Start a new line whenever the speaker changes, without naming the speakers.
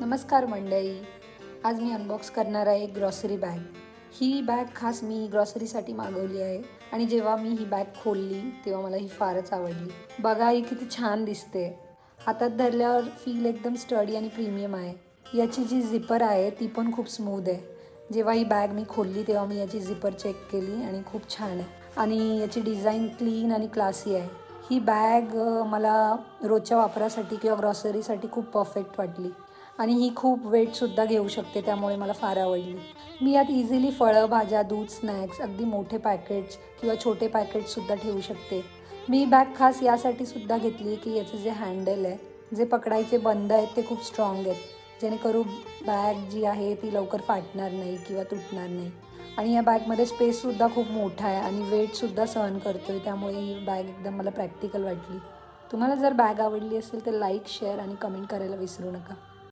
नमस्कार मंडळी. आज मी अनबॉक्स करणार आहे एक ग्रॉसरी बॅग ही बॅग खास मी ग्रॉसरीसाठी मागवली आहे आणि जेव्हा मी ही बॅग खोलली तेव्हा मला ही फारच आवडली. बघा ही किती छान दिसते. हातात धरल्यावर फील एकदम स्टडी आणि प्रीमियम आहे. याची जी झिपर आहे ती पण खूप स्मूथ आहे. जेव्हा ही बॅग मी खोलली तेव्हा मी याची झिपर चेक केली आणि खूप छान आहे. आणि याची डिझाईन क्लीन आणि क्लासी आहे. ही बॅग मला रोजच्या वापरासाठी किंवा ग्रॉसरीसाठी खूप परफेक्ट वाटली. आणि ही खूप वेटसुद्धा घेऊ शकते त्यामुळे मला फार आवडली. मी यात इझिली फळं भाज्या दूध स्नॅक्स अगदी मोठे पॅकेट्स किंवा छोटे पॅकेट्ससुद्धा ठेवू शकते. मी बॅग खास यासाठी सुद्धा घेतली की याचं जे हँडल आहे जे पकडायचे बंद आहेत ते खूप स्ट्रॉंग आहेत. जेणेकरून बॅग जी आहे ती लवकर फाटणार नाही किंवा तुटणार नाही. आणि या बॅगमध्ये स्पेससुद्धा खूप मोठा आहे आणि वेटसुद्धा सहन करतो आहे त्यामुळे ही बॅग एकदम मला प्रॅक्टिकल वाटली. तुम्हाला जर बॅग आवडली असेल तर लाईक शेअर आणि कमेंट करायला विसरू नका.